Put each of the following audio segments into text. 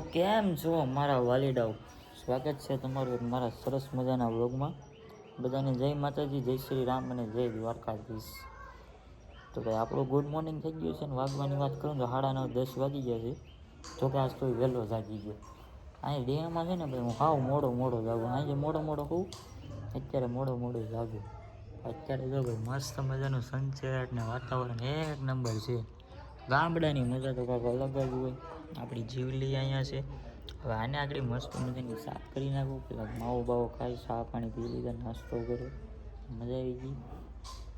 તો કેમ છો મારા વાલીડાઓ? સ્વાગત છે તમારું મારા સરસ મજાના વ્લોગમાં. બધાને જય માતાજી, જય શ્રી રામ અને જય દ્વારકાધીશ. તો ભાઈ, આપણું ગુડ મોર્નિંગ થઈ ગયું છે ને વાગવાની વાત કરું તો સાડા દસ વાગી ગયા છે. જો કે આજ તો વહેલો જાગી ગયો. અહીં ડેમાં છે ને ભાઈ, હું હાવ મોડો મોડો જાગું. આજે મોડો મોડો હોઉં અત્યારે મોડો મોડો જાગું. અત્યારે જો ભાઈ, મસ્ત મજાનું સનસેટ ને વાતાવરણ એક નંબર છે. ગામડાની મજા તો કાંઈક અલગ જ હોય. આપણી જીવલી અહીંયા છે. હવે આને આગળ મસ્ત મજાની સાફ કરી નાખું. પેલા માવો બાવો ખાઈ ચા પાણી પી લીધા નાસ્તો કર્યો. મજા આવી ગઈ.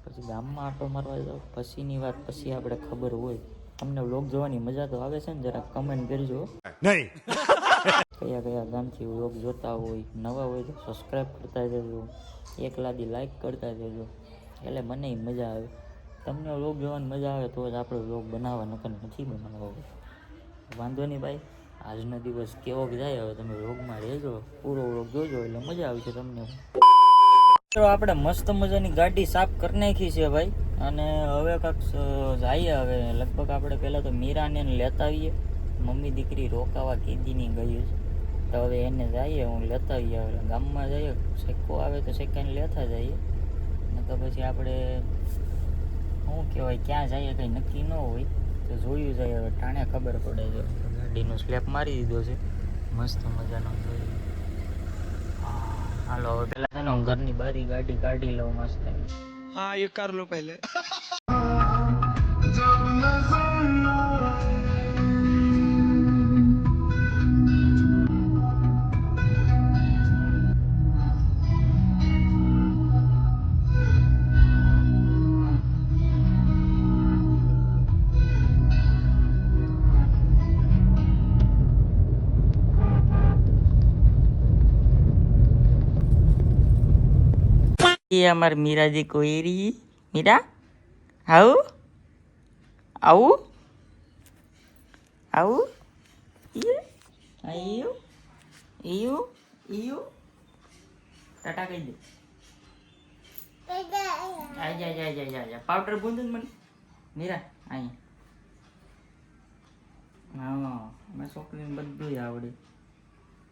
પછી ગામમાં આટો મારવા જાવ પછીની વાત પછી આપણે ખબર હોય. તમને વ્લોગ જોવાની મજા તો આવે છે ને જરા કમેન્ટ કરજો. નહીં. કયા કયા ગામથી વ્લોગ જોતા હોય નવા હોય તો સબસ્ક્રાઈબ કરતા જજો. એક લાદી લાઈક કરતા જજો. એટલે મને મજા આવે. તમને વ્લોગ જોવાની મજા આવે તો જ આપણે વ્લોગ બનાવવા નકર નથી બનાવવો વાંધો નહીં ભાઈ. આજનો દિવસ કેવો જાય, હવે તમે રોગમાં રહેજો. પૂરો રોગ જોજો એટલે મજા આવશે તમને. તો આપણે મસ્ત મજાની ગાડી સાફ કરી નાખી છે ભાઈ. અને હવે કાંક જઈએ હવે. લગભગ આપણે પહેલાં તો મીરાને લેતા આવીએ. મમ્મી દીકરી રોકાવા કીધીની ગયું છે. તો હવે એને જઈએ, હું લેતા આવીએ. હવે ગામમાં જઈએ, શેકો આવે તો શેકાને લેતા જઈએ. ને તો પછી આપણે, શું કહેવાય, ક્યાં જઈએ કંઈ નક્કી ન હોય. તો જોયું જાય હવે ટાણે ખબર પડે છે. ગાડીનો સ્લેપ મારી દીધો છે. મસ્ત મજાનો હાલો હવે પેલા છે ને હું ઘરની બારી ગાડી કાઢી લઉં મસ્ત. હા એક કાર લો પહેલે. એ અમાર મીરાજી કોઈરી મીરા? આવું? આવું? આવું? ઈએ આયું ઈયું ઈયું ટાટા કહી દે. આઈ જા જા જા જા જા પાવડર બુંદ મને. મીરા અહીંયા હા મેં છોકરીને બધું આવડે.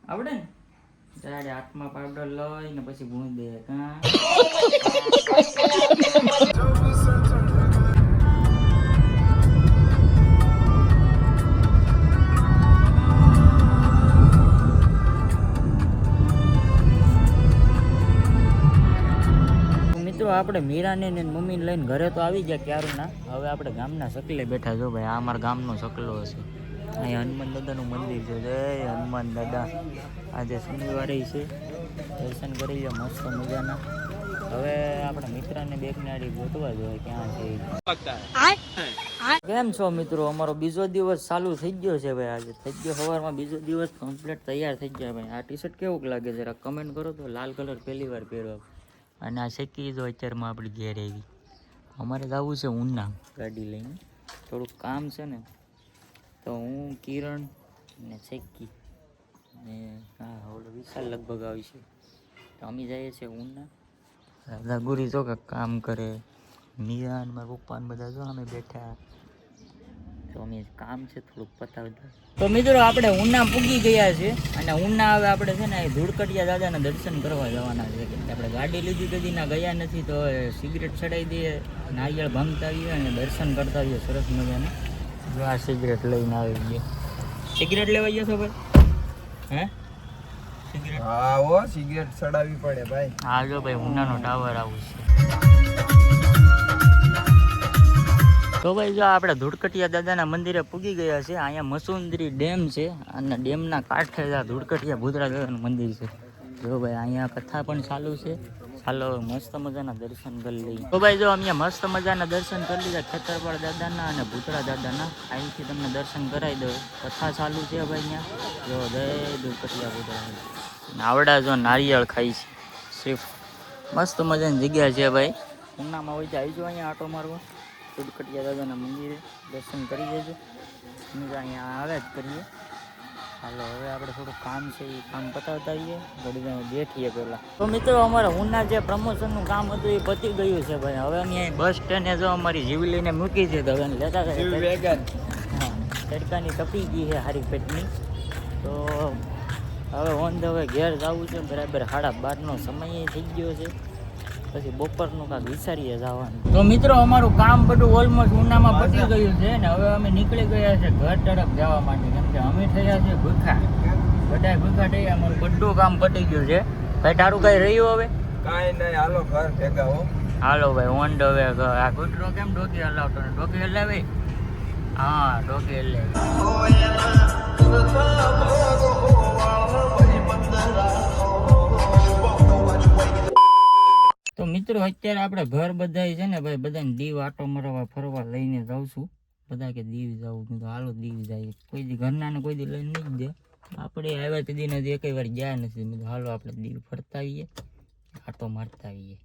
આવડે ને? ત્યારે હાથમાં પાવડર મિત્રો, આપણે મીરાને ને મમ્મીને લઈને ઘરે તો આવી ગયા ક્યારે ના હવે આપણે ગામના સકલે બેઠા જો ભાઈ. આ અમારા ગામનો સકલો હશે. અહીંયા હનુમાન દાદાનું મંદિર છે. જય હનુમાન દાદા. આજે શનિવારે છે. દર્શન કરી લો મસ્ત મજાના. હવે આપણા મિત્રને બેગને આડી ગોતવા જોઈએ ક્યાં છે કેમ છો મિત્રો? અમારો બીજો દિવસ ચાલુ થઈ ગયો છે ભાઈ આજે. થઈ ગયો સવારમાં બીજો દિવસ કમ્પ્લીટ તૈયાર થઈ ગયા ભાઈ. આ ટી શર્ટ કેવું લાગે જરા? કમેન્ટ કરો તો લાલ કલર પહેલી વાર પહેર્યો અને આ શેકી જો અત્યારમાં આપણી ઘેર આવી. અમારે જવું છે ઉના ગાડી લઈને. થોડુંક કામ છે ને. તો હું, કિરણ ને શેકી ને હા ઓલો વિશાલ લગભગ આવી છે. તો અમે જઈએ છીએ ઉના. દાદા ગુરી જો કામ કરે. મિયા ને મારા પપ્પા બધા જો અમે બેઠા. તો અમે કામ છે થોડુંક પતાવતા. તો મિત્રો, આપણે ઉના પૂગી ગયા છે અને ઉના હવે આપણે છે ને ધૂળકટિયા દાદાના દર્શન કરવા જવાના છે. આપણે ગાડી લીધી કદી ના ગયા નથી, તો સિગરેટ ચડાવી દઈએ. નારિયેળ ભંગતા આવીએ અને દર્શન કરતા આવીએ સરસ મજાના. જો આ સિગરેટ લઈને આવી ગયો. સિગરેટ લેવા ગયો છો ભાઈ? હે? સિગરેટ? હા ઓ સિગરેટ સડાવી પડે ભાઈ. હા જો ભાઈ ઉનાનો ટાવર આવું છે. તો ભાઈ જો આપણે ધૂળકટિયા દાદાના મંદિરે પૂગી ગયા છે. અહીંયા મસુંદરી ડેમ છે અને ડેમના કાંઠે ધૂળકટિયા ભૂતરા દાદાનું મંદિર છે. જો ભાઈ અહીંયા કથા પણ ચાલુ છે. હવે મસ્ત મજાના દર્શન કરી લઈએ. તો ભાઈ જો અહીંયા મસ્ત મજાના દર્શન કરી લીધા ખેતરપાળ દાદાના અને ભૂતરા દાદાના. અહીંથી તમને દર્શન કરાવી દઉં. કથા ચાલુ છે ભાઈ અહીંયા. જો, જય દુપટિયા ભૂતરા. આવડા જો નારિયેળ ખાઈ છે. શ્રીફ મસ્ત મજાની જગ્યા છે ભાઈ. ઉનામાં હોય તો આવીજો અહીંયા આટો મારવા. સુડકટિયા દાદાના મંદિરે દર્શન કરી જજો અહીંયા આવે જ કરીએ. હાલો હવે આપણે થોડું કામ છે એ કામ પતાવતા આવીએ. ઘડી તમે બેઠીએ પહેલાં. તો મિત્રો અમારે હુના જે પ્રમોશનનું કામ હતું એ પતી ગયું છે ભાઈ. હવે અહીંયા બસ સ્ટેન્ડે જો અમારી જીવી લઈને મૂકી છે તો હવે લેતા વેગન. તડકાની તપી ગઈ છે હારી પેટની. તો હવે ઓન ધ વે ઘેર જવું છે. બરાબર સાડા બારનો સમય થઈ ગયો છે. પછી બપોરનું કાંઈક વિચારીએ જવાનું. તો મિત્રો અમારું કામ બધું ઓલમોસ્ટ ઉનામાં પતી ગયું છે ને હવે અમે નીકળી ગયા છે ઘર તરફ જવા માટે. કેમ કે અમે થયા છે ભૂખા. બધા ભૂખા થયા અમારું બધું કામ પતી ગયું છે. ભાઈ તારું કઈ રહ્યું હવે? કાંઈ નહીં હાલો ઘર ભેગા હો. હાલો ભાઈ ઓન ધ વે આ કૂતરો કેમ ડોકી હલાવતો ને ડોકી હલાવે? હા ડોકી હલાવે. મિત્રો, અત્યારે આપણે ઘર બધાય છે ને ભાઈ, બધાને દીવ આટો મરવા, ફરવા લઈને જાઉં છું. બધા કે દીવ જવું કીધું, હાલો દીવ જાય. કોઈ દી ઘરનાને કોઈ દી લઈને નહીં દે આપણે આવ્યા તે દીને એક વાર ગયા નથી. મેં હાલો આપણે દીવ ફરતા આવીએ, આટો મારતા આવીએ.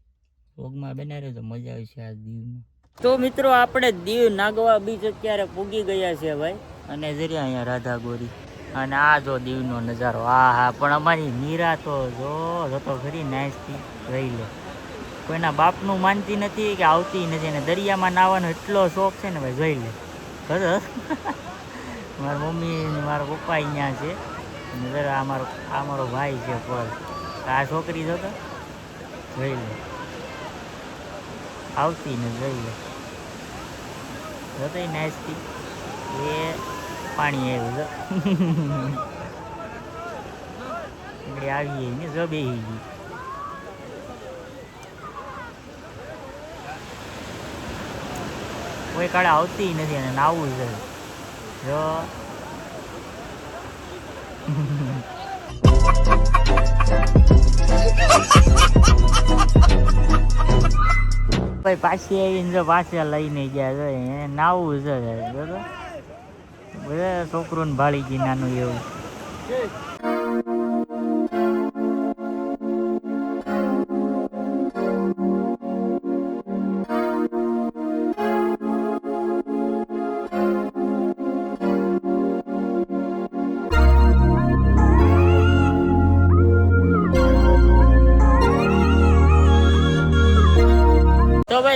રોગમાં બનાવે તો મજા આવશે આ દીવમાં. તો મિત્રો, આપણે દીવ નાગવા બીચ અત્યારે પૂગી ગયા છે ભાઈ. અને જરી અહીંયા રાધા ગોરી અને આ જો દીવનો નજારો આ હા પણ અમારી મીરા તો જો જતો ખરી નાચતી રહી લે. કોઈના બાપનું માનતી નથી કે આવતી નથી. અને દરિયામાં નાવાનો એટલો શોખ છે ને ભાઈ, જોઈ લે. ખબર મારા મમ્મી ને મારા પપ્પા અહીંયા છે. અને જરા આ મારો ભાઈ છે પર. આ છોકરી જોતો જોઈ લે. આવતી ને જોઈ લે. જોતો નાચતી એ પાણી આવ્યું છે. આવીએ ને, જો બેહી ગઈ. કોઈ કાળે આવતી નથી અને નાવું છે જો. ભાઈ પાછી આવીને જો પાછા લઈને ગયા જો એને નાવું છે બરાબર? બધા છોકરું ને ભાળી ગઈ નાનું એવું.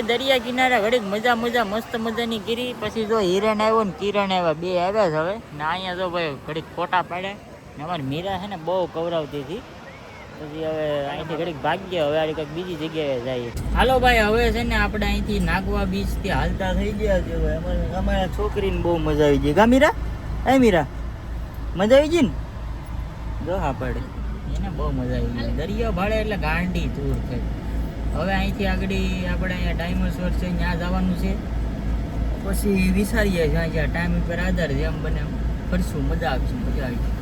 ભાઈ દરિયા કિનારે ઘડીક મજા મજા, મસ્ત મજાની ગીરી. પછી જો હિરણ આવ્યો ને કિરણ આવ્યા બે આવ્યા છે હવે. ને અહીંયા જો ભાઈ ઘડીક ફોટા પાડે ને અમારી મીરા છે ને બહુ કવરાવતી હતી. પછી હવે અહીંથી ઘડીક ભાગ્ય, હવે આડી કંઈક બીજી જગ્યાએ જઈએ. હાલો ભાઈ, હવે છે ને આપણે અહીંથી નાગવા બીચથી હાલતા થઈ ગયા છે ભાઈ. અમારે છોકરીને બહુ મજા આવી ગઈ. ગા મીરા? એ મીરા, મજા આવી ગઈ ને? દોહા પડે. એને બહુ મજા આવી ગઈ. દરિયો ભાડે એટલે ગાંડી દૂર થઈ. હવે અહીંથી આગળ આપણે અહીંયા ડાયમોસોર છે, ત્યાં જવાનું છે. પછી વિચારીએ જ્યાં જ્યાં ટાઈમ ઉપર આધાર જેમ બને એમ. ફરશું, મજા આવશે મજા આવશે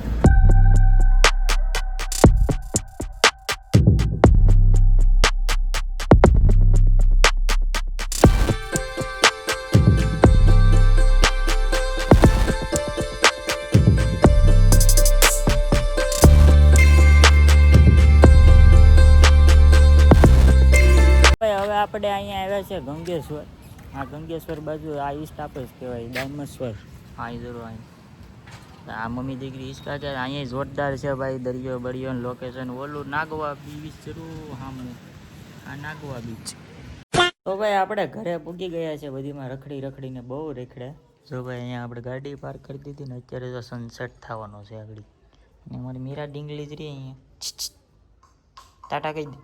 આપણે અહીંયા આવ્યા છે ગંગેશ્વર. આ ગંગેશ્વર બાજુ આ ઈસ્ટ આપે જ કહેવાય ડાયમેશ્વર હા એ જરૂર અહીં આ મમ્મી દીકરી ઈસ્કા છે અહીંયા જોરદાર છે ભાઈ દરિયો બરિયો લોકેશન ઓલું નાગવા બીચ જરૂર હામું. આ નાગવા બીચ તો ભાઈ આપણે ઘરે પૂગી ગયા છે બધીમાં રખડી રખડીને બહુ રેખડે. જો ભાઈ અહીંયા આપણે ગાડી પાર્ક કરી દીધી ને અત્યારે તો સનસેટ થવાનો છે આગળ. અને મારી મીરા ડીંગલી જ રહી અહીંયા. ટાટા કહી દે.